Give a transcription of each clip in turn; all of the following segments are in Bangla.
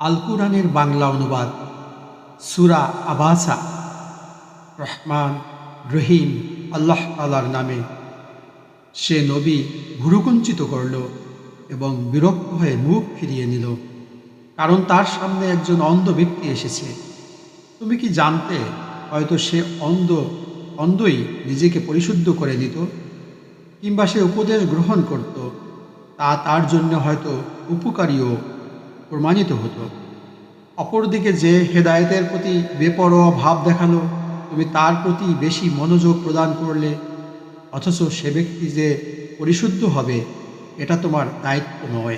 আল কুরআনের বাংলা অনুবাদ, সুরা আবাসা। রহমান, রহিম, আল্লাহ তালার নামে। সে নবী ভুরুকুঞ্চিত করল এবং বিরক্ত হয়ে মুখ ফিরিয়ে নিল, কারণ তার সামনে একজন অন্ধ ব্যক্তি এসেছে। তুমি কি জানতে, হয়তো সে অন্ধ, অন্ধই নিজেকে পরিশুদ্ধ করে নিত, কিংবা সে উপদেশ গ্রহণ করত, তা তার জন্য হয়তো উপকারীও। প্রমাণিত হতো। অপরদিকে যে হেদায়েতের প্রতি বেপরোয়া ভাব দেখাল, তুমি তার প্রতি বেশি মনোযোগ প্রদান করলে, অথচ সে ব্যক্তি যে পরিশুদ্ধ হবে, এটা তোমার দায়িত্ব নয়।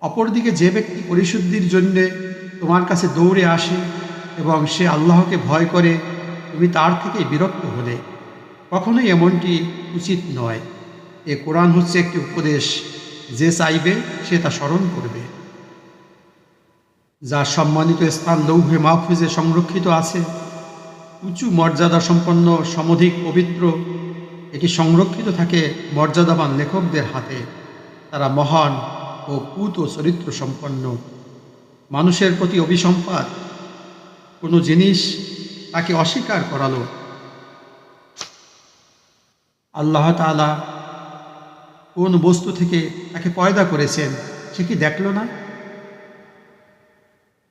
অপরদিকে যে ব্যক্তি পরিশুদ্ধির জন্যে তোমার কাছে দৌড়ে আসে এবং সে আল্লাহকে ভয় করে, তুমি তার থেকে বিরক্ত হলে। কখনোই এমনটি উচিত নয়। এ কোরআন হচ্ছে একটি উপদেশ। যে চাইবে, সে তা স্মরণ করবে। যা সম্মানিত স্থান লৌহে মাহফুজে সংরক্ষিত আছে, উঁচু মর্যাদা সম্পন্ন, সমধিক পবিত্র, এটি সংরক্ষিত থাকে মর্যাদাবান লেখকদের হাতে। তারা মহান ও পুত ও চরিত্র সম্পন্ন। মানুষের প্রতি অভিসম্পাদ কোনো জিনিস তাকে অস্বীকার করালো। আল্লাহ তাআলা কোন বস্তু থেকে তাকে পয়দা করেছেন, সে কি দেখল না?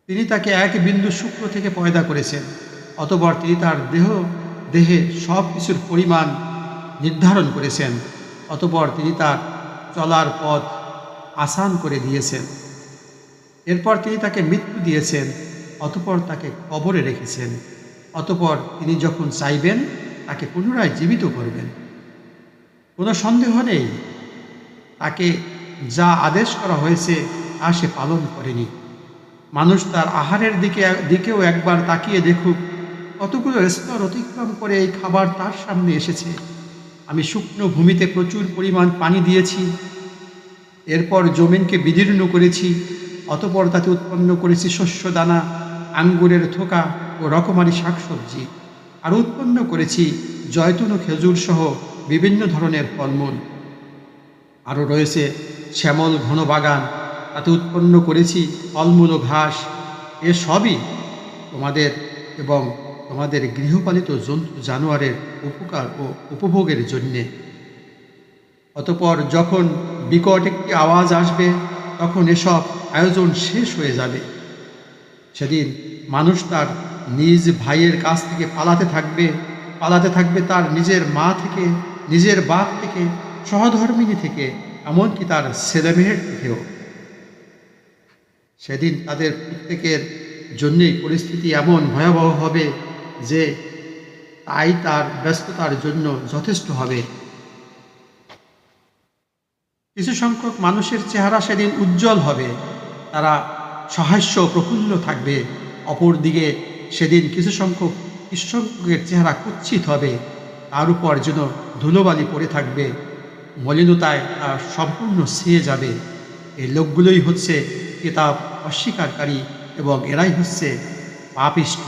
তিনি তাকে এক বিন্দু শুক্র থেকে পয়দা করেছেন, অতপর তিনি তার দেহ, দেহে সব কিছুর পরিমাণ নির্ধারণ করেছেন, অতপর তিনি তার চলার পথ আসান করে দিয়েছেন। এরপর তিনি তাকে মৃত্যু দিয়েছেন, অতপর তাকে কবরে রেখেছেন, অতপর তিনি যখন চাইবেন, তাকে পুনরায় জীবিত করবেন। কোনো সন্দেহ নেই তাকে যা আদেশ করা হয়েছে তা সে পালন করেনি। মানুষ তার আহারের দিকে, দিকেও একবার তাকিয়ে দেখুক, কতগুলো স্তর অতিক্রম করে এই খাবার তার সামনে এসেছে। আমি শুকনো ভূমিতে প্রচুর পরিমাণ পানি দিয়েছি, এরপর জমিনকে বিদীর্ণ করেছি, অতপর তাতে উৎপন্ন করেছি শস্য দানা আঙ্গুরের থোকা ও রকমারি শাকসবজি, আর উৎপন্ন করেছি জয়তুন ও খেজুর সহ বিভিন্ন ধরনের ফলমূল। আরও রয়েছে শ্যামল ঘন বাগান, তাতে উৎপন্ন করেছি ফলমূল ঘাস। এ সবই তোমাদের এবং তোমাদের গৃহপালিত জন্তু জানোয়ারের উপকার ও উপভোগের জন্যে। অতপর যখন বিকট একটি আওয়াজ আসবে, তখন এসব আয়োজন শেষ হয়ে যাবে। সেদিন মানুষ তার নিজ ভাইয়ের কাছ থেকে পালাতে থাকবে পালাতে থাকবে তার নিজের মা থেকে, নিজের বাপ থেকে সহধর্মিনী থেকে, এমনকি তার ছেলেমেয়ের থেকেও। সেদিন তাদের প্রত্যেকের জন্যেই পরিস্থিতি এমন ভয়াবহ হবে যে তাই তার ব্যস্ততার জন্য যথেষ্ট হবে। কিছু সংখ্যক মানুষের চেহারা সেদিন উজ্জ্বল হবে। তারা সহাস্য প্রফুল্ল থাকবে। অপরদিকে সেদিন কিছু সংখ্যক ঈশ্বরের চেহারা কুচ্ছিত হবে। তার উপর যেন ধুলোবালি পড়ে থাকবে। মলিনতায় তা সম্পূর্ণ ছেয়ে যাবে। এই লোকগুলোই হচ্ছে কিতাব অস্বীকারী এবং এরাই হচ্ছে পাপিষ্ঠ